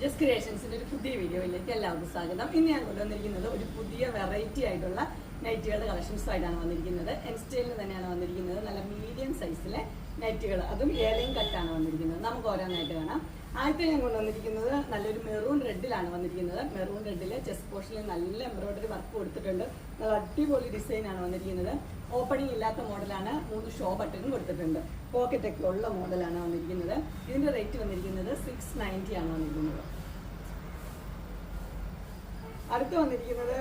Just ക്രിയേഷൻസിന്റെ ഒരു പുതിയ വീഡിയോയിലേക്ക് എല്ലാവർക്കും സ്വാഗതം. ഇന്ന് ഞാൻ കൊണ്ടുവന്നിരിക്കുന്നത് ഒരു പുതിയ വെറൈറ്റി ആയിട്ടുള്ള നൈറ്റുകളുടെ കളക്ഷൻസ് ആയിട്ടാണ് വന്നിരിക്കുന്നത്. എൻ സ്റ്റൈലിൽ തന്നെയാണ് വന്നിരിക്കുന്നത്. നല്ല മീഡിയം സൈസിലെ നൈറ്റുകൾ അതും ഏലയും കട്ടാണ് വന്നിരിക്കുന്നത്. നമുക്ക് ഓരോന്നായിട്ട് കാണാം. ആദ്യത്തെ ഞാൻ കൊണ്ടുവന്നിരിക്കുന്നത് നല്ലൊരു മെറൂൺ റെഡിലാണ് വന്നിരിക്കുന്നത്. മെറൂൺ റെഡിൽ ചെസ് പോർഷനിൽ നല്ല എംബ്രോയിഡറി വർക്ക് കൊടുത്തിട്ടുണ്ട്. നല്ല അടിപൊളി ഡിസൈനാണ് വന്നിരിക്കുന്നത്. ഓപ്പണിംഗ് ഇല്ലാത്ത മോഡലാണ് മൂന്ന് ഷോ ബട്ടണും കൊടുത്തിട്ടുണ്ട്. പോക്കറ്റ് ഒക്കെ ഉള്ള മോഡലാണ് വന്നിരിക്കുന്നത്. ഇതിന്റെ റേറ്റ് വന്നിരിക്കുന്നത് സിക്സ് നയന്റി ആണ് വന്നിരിക്കുന്നത്. അടുത്ത് വന്നിരിക്കുന്നത്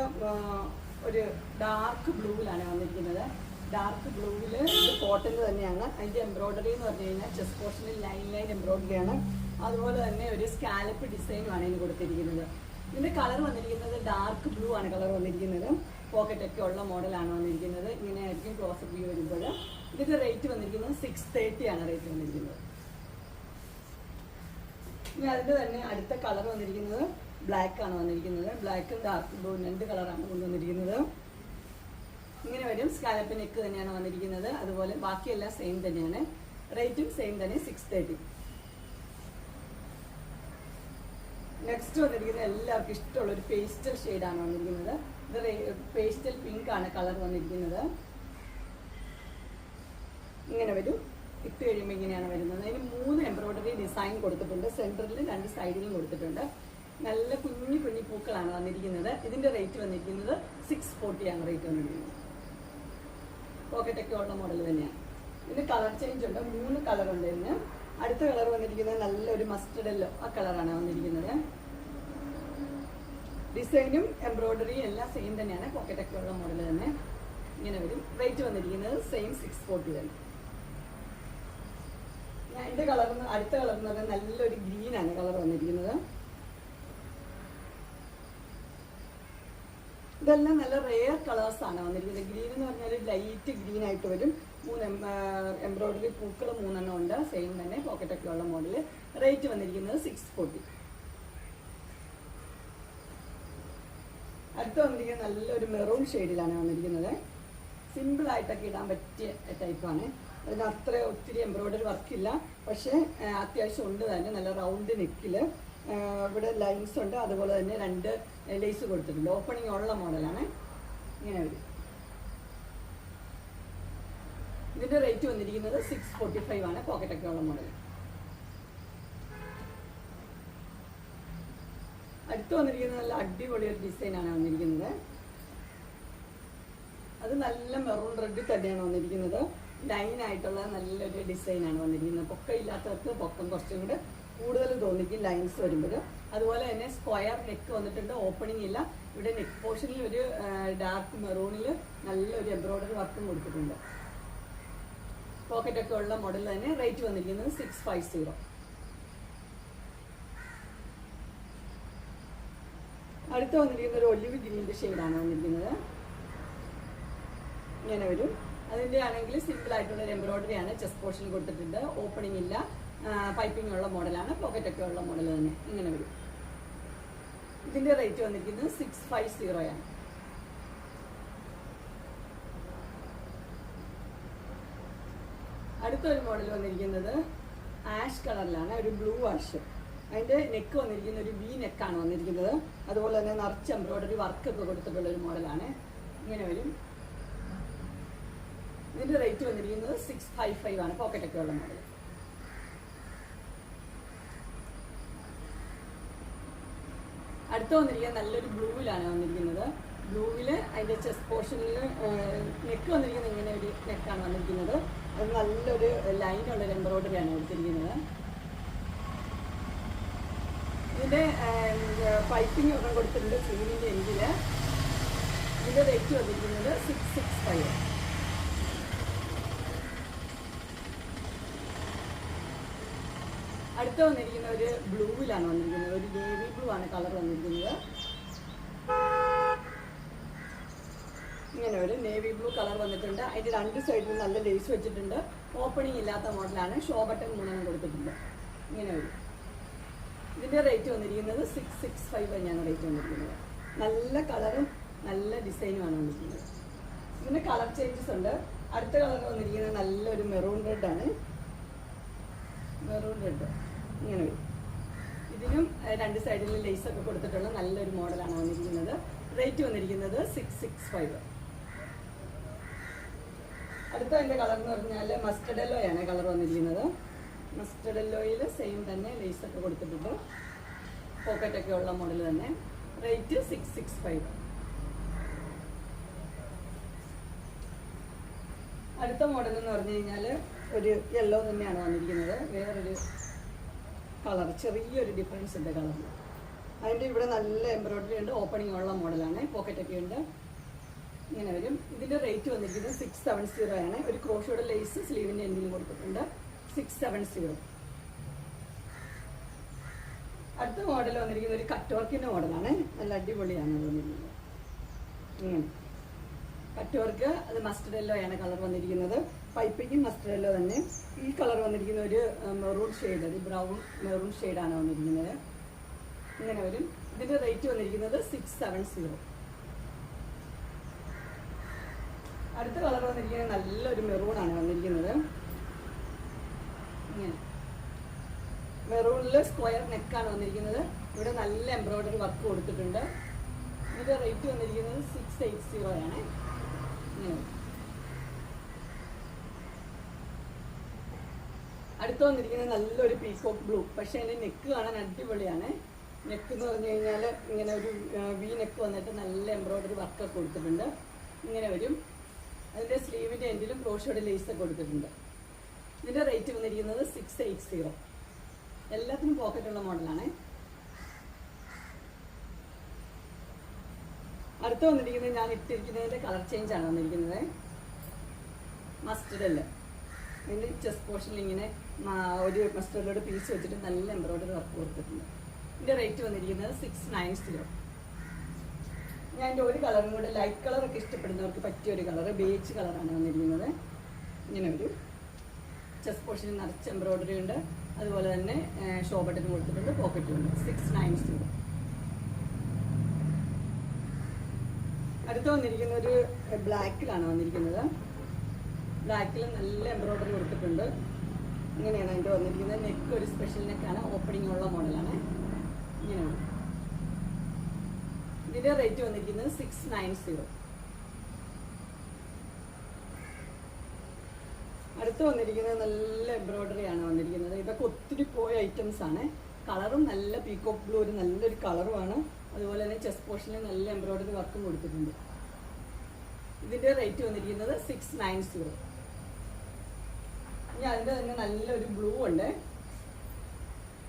ഒരു ഡാർക്ക് ബ്ലൂവിലാണ് വന്നിരിക്കുന്നത്. ഡാർക്ക് ബ്ലൂവിൽ കോട്ടൺ തന്നെയാണ്. അതിന്റെ എംബ്രോയിഡറി എന്ന് പറഞ്ഞു കഴിഞ്ഞാൽ ചെസ്റ്റ് പോർഷനിൽ ലൈൻ ലൈൻ എംബ്രോയിഡറിയാണ് അതുപോലെ തന്നെ ഒരു സ്കാലപ്പ് ഡിസൈനുമാണ് ഇതിന് കൊടുത്തിരിക്കുന്നത്. ഇതിന്റെ കളർ വന്നിരിക്കുന്നത് ഡാർക്ക് ബ്ലൂ ആണ് കളർ വന്നിരിക്കുന്നത്. പോക്കറ്റൊക്കെ ഉള്ള മോഡലാണ് വന്നിരിക്കുന്നത്. ഇങ്ങനെ ആയിരിക്കും ക്ലോസപ്പ് വ്യൂ വരുമ്പോൾ. ഇതിന്റെ റേറ്റ് വന്നിരിക്കുന്നത് സിക്സ് തേർട്ടി ആണ് റേറ്റ് വന്നിരിക്കുന്നത്. ഇനി അതിന്റെ തന്നെ അടുത്ത കളർ വന്നിരിക്കുന്നത് ബ്ലാക്ക് ആണ് വന്നിരിക്കുന്നത്. ബ്ലാക്കും ഡാർക്ക് ബ്ലൂ രണ്ട് കളറാണ് കൊണ്ടുവന്നിരിക്കുന്നത്. ഇങ്ങനെ വരും. സ്കാലപ്പ് നെക്ക് തന്നെയാണ് വന്നിരിക്കുന്നത്. അതുപോലെ ബാക്കിയെല്ലാം സെയിം തന്നെയാണ്. റേറ്റും സെയിം തന്നെ സിക്സ് തേർട്ടി നെക്സ്റ്റ് വന്നിരിക്കുന്നത് എല്ലാവർക്കും ഇഷ്ടമുള്ള ഒരു പേസ്റ്റൽ ഷെയ്ഡാണ് വന്നിരിക്കുന്നത്. ഇത് പേസ്റ്റൽ പിങ്ക് ആണ് കളർ വന്നിരിക്കുന്നത്. ഇങ്ങനെ വരും. ഇട്ട് കഴിയുമ്പോൾ ഇങ്ങനെയാണ് വരുന്നത്. അതിന് മൂന്ന് എംബ്രോയിഡറി ഡിസൈൻ കൊടുത്തിട്ടുണ്ട്. സെന്ററിൽ രണ്ട് സൈഡിലും കൊടുത്തിട്ടുണ്ട്. നല്ല കുഞ്ഞു കുഞ്ഞു പൂക്കളാണ് വന്നിരിക്കുന്നത്. ഇതിന്റെ റേറ്റ് വന്നിരിക്കുന്നത് സിക്സ് ഫോർട്ടിയാണ് റേറ്റ് വന്നിരിക്കുന്നത്. പോക്കറ്റ് ഒക്കെ ഉള്ള മോഡൽ തന്നെയാണ് ഇതിന് കളർ ചേഞ്ച് ഉണ്ട്. മൂന്ന് കളർ ഉണ്ട് ഇതിന്. അടുത്ത കളർ വന്നിരിക്കുന്നത് നല്ലൊരു മസ്റ്റർഡ് എല്ലോ ആ കളറാണ് വന്നിരിക്കുന്നത്. ഡിസൈനും എംബ്രോയിഡറിയും എല്ലാം സെയിം തന്നെയാണ്. പോക്കറ്റ് ഒക്കെ ഉള്ള മോഡൽ തന്നെ. ഇങ്ങനെ വരും. റേറ്റ് വന്നിരിക്കുന്നത് സെയിം സിക്സ് ഫോർട്ടി തന്നെ എന്റെ കളർ അടുത്ത കളർ എന്ന് പറഞ്ഞാൽ നല്ലൊരു ഗ്രീനാണ് കളർ വന്നിരിക്കുന്നത്. ഇതെല്ലാം നല്ല റെയർ കളേഴ്സ് ആണ്. വന്നിരിക്കുന്നത് ഗ്രീൻ എന്ന് പറഞ്ഞാൽ ലൈറ്റ് ഗ്രീൻ ആയിട്ട് വരും. മൂന്ന് എംബ്രോയിഡറി പൂക്കൾ മൂന്നെണ്ണം ഉണ്ട്. സെയിം തന്നെ പോക്കറ്റ് ഒക്കെ ഉള്ള മോഡൽ റേറ്റ് വന്നിരിക്കുന്നത് സിക്സ് ഫോർട്ടി അടുത്ത് വന്നിരിക്കുന്നത് നല്ലൊരു മെറൂൺ ഷെയ്ഡിലാണ് വന്നിരിക്കുന്നത്. സിമ്പിൾ ആയിട്ടൊക്കെ ഇടാൻ പറ്റിയ ടൈപ്പാണ് അതിന് അത്ര ഒത്തിരി എംബ്രോയിഡറി വർക്കില്ല പക്ഷേ അത്യാവശ്യം ഉണ്ട് തന്നെ. നല്ല റൗണ്ട് നെക്കിൽ ഇവിടെ ലൈൻസ് ഉണ്ട്. അതുപോലെ തന്നെ രണ്ട് ലേസ് കൊടുത്തിട്ടുണ്ട്. ഓപ്പണിംഗ് ഉള്ള മോഡലാണ് ഇങ്ങനെ വരും. ഇതിന്റെ റേറ്റ് വന്നിരിക്കുന്നത് സിക്സ് ഫോർട്ടി ഫൈവ് ആണ്. പോക്കറ്റ് ഒക്കെ ഉള്ള മോഡൽ അടുത്ത് വന്നിരിക്കുന്നത് നല്ല അടിപൊളി ഒരു ഡിസൈനാണ് വന്നിരിക്കുന്നത്. അത് നല്ല മെറൂൺ റെഡ് തന്നെയാണ് വന്നിരിക്കുന്നത്. ലൈൻ ആയിട്ടുള്ള നല്ലൊരു ഡിസൈനാണ് വന്നിരിക്കുന്നത്. പൊക്കം ഇല്ലാത്തവർക്ക് പൊക്കം കുറച്ചും കൂടെ കൂടുതൽ തോന്നിക്കും ലൈൻസ് വരുമ്പോൾ അതുപോലെ തന്നെ സ്ക്വയർ നെക്ക് വന്നിട്ടുണ്ട് ഓപ്പണിംഗ് ഇല്ല. ഇവിടെ നെക്ക് പോർഷനിൽ ഒരു ഡാർക്ക് മെറൂണിൽ നല്ലൊരു എംബ്രോയ്ഡറി വർക്കും കൊടുത്തിട്ടുണ്ട്. പോക്കറ്റൊക്കെ ഉള്ള മോഡൽ തന്നെ റേറ്റ് വന്നിരിക്കുന്നത് സിക്സ് ഫൈവ് സീറോ അടുത്ത് വന്നിരിക്കുന്ന ഒരു ഒലിവ് ഗ്രീന്റെ ഷെയ്ഡാണ് വന്നിരിക്കുന്നത്. ഇങ്ങനെ വരും. അതിന്റെ ആണെങ്കിൽ സിമ്പിൾ ആയിട്ടുള്ള ഒരു എംബ്രോയിഡറി ആണ്. ചെസ്റ്റ് പോർഷനിൽ കൊടുത്തിട്ടുണ്ട്. ഓപ്പണിംഗ് ഇല്ല. പൈപ്പിംഗ് ഉള്ള മോഡലാണ് പോക്കറ്റ് ഒക്കെ ഉള്ള മോഡൽ തന്നെ. ഇങ്ങനെ വരും. ഇതിന്റെ റേറ്റ് വന്നിരിക്കുന്നത് സിക്സ് ഫൈവ് സീറോയാണ് അടുത്തൊരു മോഡൽ വന്നിരിക്കുന്നത് ആഷ് കളറിലാണ് ഒരു ബ്ലൂ ആഷ് അതിന്റെ നെക്ക് വന്നിരിക്കുന്ന ഒരു വി നെക്കാണ് വന്നിരിക്കുന്നത്. അതുപോലെ തന്നെ നിറച്ച് എംബ്രോയിഡറി വർക്കൊക്കെ കൊടുത്തിട്ടുള്ള ഒരു മോഡലാണ്. ഇങ്ങനെ വരും. ഇതിന്റെ റേറ്റ് വന്നിരിക്കുന്നത് സിക്സ് ഫൈവ് ഫൈവ് ആണ് പോക്കറ്റ് ഒക്കെ ഉള്ള മോഡൽ അടുത്ത വന്നിരിക്കുന്നത് നല്ലൊരു ബ്ലൂവിലാണ് വന്നിരിക്കുന്നത്. ബ്ലൂവിൽ അതിന്റെ ചെസ്റ്റ് പോർഷനിൽ നെക്ക് വന്നിരിക്കുന്നത് ഇങ്ങനെ ഒരു നെക്കാണ് വന്നിരിക്കുന്നത്. അത് നല്ലൊരു ലൈനുള്ള ഒരു എംബ്രോയിഡറിയാണ് കൊടുത്തിരിക്കുന്നത്. ഇതിന്റെ പൈപ്പിംഗ് ഒക്കെ കൊടുത്തിട്ടുണ്ട് സ്ലീവിന്റെ എൻഡിൽ ഇതിന്റെ റേറ്റ് വന്നിരിക്കുന്നത് സിക്സ് സിക്സ് ഫൈവ് അടുത്ത വന്നിരിക്കുന്ന ഒരു ബ്ലൂവിലാണ് വന്നിരിക്കുന്നത്. ഒരു നേവി ബ്ലൂ ആണ് കളർ വന്നിരിക്കുന്നത്. ഇങ്ങനെ ഒരു നേവി ബ്ലൂ കളർ വന്നിട്ടുണ്ട്. അതിന്റെ രണ്ട് സൈഡിലും നല്ല ലേസ് വെച്ചിട്ടുണ്ട്. ഓപ്പണിംഗ് ഇല്ലാത്ത മോഡലാണ് ഷോ ബട്ടൺ മൂന്നെണ്ണം കൊടുത്തിട്ടുണ്ട്. ഇങ്ങനെ ഒരു. ഇതിന്റെ റേറ്റ് വന്നിരിക്കുന്നത് സിക്സ് സിക്സ് ഫൈവ് തന്നെയാണ് റേറ്റ് വന്നിരിക്കുന്നത്. നല്ല കളറും നല്ല ഡിസൈനുമാണ് വന്നിരിക്കുന്നത്. ഇതിന്റെ കളർ ചേഞ്ചസ് ഉണ്ട്. അടുത്ത കളർ വന്നിരിക്കുന്നത് നല്ലൊരു മെറൂൺ റെഡ് ആണ്. മെറൂൺ റെഡ് ഇങ്ങനെ. വരും ഇതിനും രണ്ട് സൈഡിലും ഒക്കെ കൊടുത്തിട്ടുള്ള നല്ലൊരു മോഡലാണ് വന്നിരിക്കുന്നത്. റേറ്റ് വന്നിരിക്കുന്നത് സിക്സ് സിക്സ് ഫൈവ് അടുത്ത എന്റെ കളർ എന്ന് പറഞ്ഞാൽ മസ്റ്റർഡ് യെല്ലോയാണ് കളർ വന്നിരിക്കുന്നത്. മസ്റ്റർഡ് എല്ലോയിൽ സെയിം തന്നെ ലേസ് ഒക്കെ കൊടുത്തിട്ടുണ്ട്. പോക്കറ്റ് ഒക്കെ ഉള്ള മോഡൽ തന്നെ. റേറ്റ് സിക്സ് സിക്സ് ഫൈവ് അടുത്ത മോഡൽ എന്ന് പറഞ്ഞു കഴിഞ്ഞാൽ ഒരു യെല്ലോ തന്നെയാണ് വന്നിരിക്കുന്നത്. വേറൊരു കളർ ചെറിയൊരു ഡിഫറൻസ് ഉണ്ട് കളറിൽ അതിന്റെ ഇവിടെ നല്ല എംബ്രോയിഡറി ഉണ്ട് ഓപ്പണിംഗ് ഉള്ള മോഡലാണ് പോക്കറ്റൊക്കെ ഉണ്ട്. ഇങ്ങനെ വരും. ഇതിന്റെ റേറ്റ് വന്നിരിക്കുന്നത് സിക്സ് സെവൻ സീറോ ആണ്. ഒരു ക്രോഷിയുടെ ലേസ് സ്ലീവിന്റെ എൻഡിൽ കൊടുത്തിട്ടുണ്ട്. സിക്സ് സെവൻ സീറോ അടുത്ത മോഡൽ വന്നിരിക്കുന്നത് ഒരു കട്ട് വർക്കിന്റെ മോഡലാണ് നല്ല അടിപൊളിയാണ് വന്നിരിക്കുന്നത് ഇങ്ങനെ കട്ട് വർക്ക് അത് മസ്റ്റർഡ് യെല്ലോ ആണ് കളർ വന്നിരിക്കുന്നത്. പൈപ്പിങ്ങും മസ്റ്റർഡ് യെല്ലോ തന്നെ. ഈ കളർ വന്നിരിക്കുന്ന ഒരു മെറൂൺ ഷെയ്ഡ് ഒരു ബ്രൗൺ മെറൂൺ ഷെയ്ഡാണ് വന്നിരിക്കുന്നത്. ഇങ്ങനെ വരും. ഇതിന്റെ റേറ്റ് വന്നിരിക്കുന്നത് സിക്സ് സെവൻ സീറോ അടുത്ത കളർ വന്നിരിക്കുന്നത് നല്ലൊരു മെറൂൺ ആണ് വന്നിരിക്കുന്നത്. ഇങ്ങനെ. മെറൂണിൽ സ്ക്വയർ നെക്കാണ് വന്നിരിക്കുന്നത്. ഇവിടെ നല്ല എംബ്രോയിഡറി വർക്ക് കൊടുത്തിട്ടുണ്ട്. ഇതിന്റെ റേറ്റ് വന്നിരിക്കുന്നത് സിക്സ് എയ്റ്റ് സീറോ ആണ്. ഇങ്ങനെ. അടുത്ത് വന്നിരിക്കുന്നത് നല്ലൊരു പീക്കോക്ക് ബ്ലൂ പക്ഷേ അതിന്റെ നെക്ക് കാണാൻ അടിപൊളിയാണ്. നെക്ക് എന്ന് പറഞ്ഞു കഴിഞ്ഞാൽ ഇങ്ങനെ ഒരു വി നെക്ക് വന്നിട്ട് നല്ല എംബ്രോയ്ഡറി വർക്കൊക്കെ കൊടുത്തിട്ടുണ്ട്. ഇങ്ങനെ വരും. അതിന്റെ സ്ലീവിന്റെ എൻഡിലും ക്രോഷോയുടെ ലേസ് കൊടുത്തിട്ടുണ്ട്. ഇതിന്റെ റേറ്റ് വന്നിരിക്കുന്നത് സിക്സ് എയ്റ്റ് സീറോ എല്ലാത്തിനും പോക്കറ്റുള്ള മോഡലാണ് അടുത്ത് വന്നിരിക്കുന്നത് ഞാൻ ഇട്ടിരിക്കുന്നതിന്റെ കളർ ചേഞ്ച് ആണ് വന്നിരിക്കുന്നത്. മസ്റ്റർഡ് ഇതിന്റെ ചെസ്റ്റ് പോർഷനിൽ ഇങ്ങനെ ഒരു മസ്റ്ററിലോട് പീസ് വെച്ചിട്ട് നല്ല എംബ്രോയിഡറി വർക്ക് കൊടുത്തിട്ടുണ്ട്. ഇതിന്റെ റേറ്റ് വന്നിരിക്കുന്നത് സിക്സ് നയൻ സീറോ ഞാൻ എന്റെ ഒരു കളറും കൂടെ ലൈറ്റ് കളറൊക്കെ ഇഷ്ടപ്പെടുന്നവർക്ക് പറ്റിയ ഒരു കളറ് ബേച്ച് കളറാണ് വന്നിരിക്കുന്നത്. ഇങ്ങനെ ഒരു ചെസ്റ്റ് പോർഷനിൽ നിറച്ച് എംബ്രോയിഡറി ഉണ്ട്. അതുപോലെ തന്നെ ഷോ ബട്ടൺ കൊടുത്തിട്ടുണ്ട് പോക്കറ്റും ഉണ്ട് സിക്സ് നയൻ സീറോ അടുത്ത് വന്നിരിക്കുന്ന ഒരു ബ്ലാക്കിലാണ് വന്നിരിക്കുന്നത്. ബ്ലാക്കിൽ നല്ല എംബ്രോയിഡറി കൊടുത്തിട്ടുണ്ട്. ഇങ്ങനെയാണ് അതിന്റെ വന്നിരിക്കുന്നത്. നെക്ക് ഒരു സ്പെഷ്യൽ നെക്കാണ് ഓപ്പണിംഗ് ഉള്ള മോഡലാണ് ഇങ്ങനെയാണ്. ഇതിന്റെ റേറ്റ് വന്നിരിക്കുന്നത് സിക്സ് നയൻ സീറോ അടുത്ത് വന്നിരിക്കുന്നത് നല്ല എംബ്രോയിഡറി ആണ് വന്നിരിക്കുന്നത്. ഇതൊക്കെ ഒത്തിരി പോയ ഐറ്റംസ് ആണ്. കളറും നല്ല പീക്കോക്ക് ബ്ലൂ ഒരു നല്ലൊരു കളറുമാണ് അതുപോലെ തന്നെ ചെസ്റ്റ് പോർഷനിൽ നല്ല എംബ്രോയിഡറി വർക്കും കൊടുത്തിട്ടുണ്ട്. ഇതിന്റെ റേറ്റ് വന്നിരിക്കുന്നത് സിക്സ് നയൻ സീറോ ഇനി അതിന്റെ തന്നെ നല്ലൊരു ബ്ലൂ ഉണ്ട്.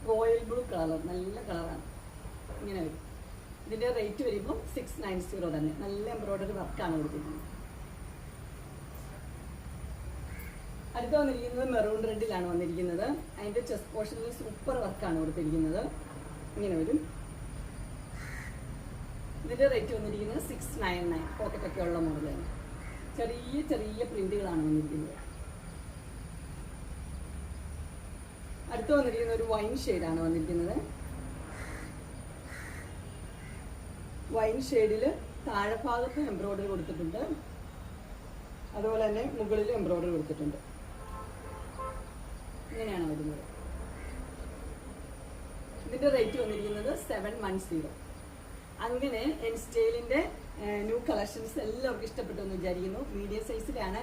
റോയൽ ബ്ലൂ കളർ നല്ല കളറാണ് ഇങ്ങനെ വരും. ഇതിന്റെ റേറ്റ് വരുമ്പോൾ സിക്സ് നയൻ സീറോ തന്നെ. നല്ല എംബ്രോയ്ഡറി വർക്കാണ് കൊടുത്തിരിക്കുന്നത്. അടുത്ത വന്നിരിക്കുന്നത് മെറൂൺ റെഡിലാണ് വന്നിരിക്കുന്നത്. അതിന്റെ ചെസ്റ്റ് പോർഷനിൽ സൂപ്പർ വർക്കാണ് കൊടുത്തിരിക്കുന്നത്. ഇങ്ങനെ വരും. ഇതിന്റെ റേറ്റ് വന്നിരിക്കുന്നത് സിക്സ് നയൻ നയൻ പോക്കറ്റൊക്കെ ഉള്ള മോഡലാണ് ചെറിയ ചെറിയ പ്രിന്റുകളാണ് വന്നിരിക്കുന്നത്. അടുത്ത് വന്നിരിക്കുന്ന ഒരു വൈൻ ഷെയ്ഡാണ് വന്നിരിക്കുന്നത്. വൈൻ ഷെയ്ഡിൽ താഴെ ഭാഗത്ത് എംബ്രോയിഡറി കൊടുത്തിട്ടുണ്ട്. അതുപോലെ തന്നെ മുകളിൽ എംബ്രോയിഡറി കൊടുത്തിട്ടുണ്ട്. ഇങ്ങനെയാണ് വരുന്നത്. ഇതിന്റെ റേറ്റ് വന്നിരിക്കുന്നത് സെവൻ വൺ സീറോ അങ്ങനെ എൻ സ്റ്റൈലിന്റെ ന്യൂ കളക്ഷൻസ് എല്ലാവർക്കും ഇഷ്ടപ്പെട്ടു എന്ന് വിചാരിക്കുന്നു. മീഡിയം സൈസിലാണ്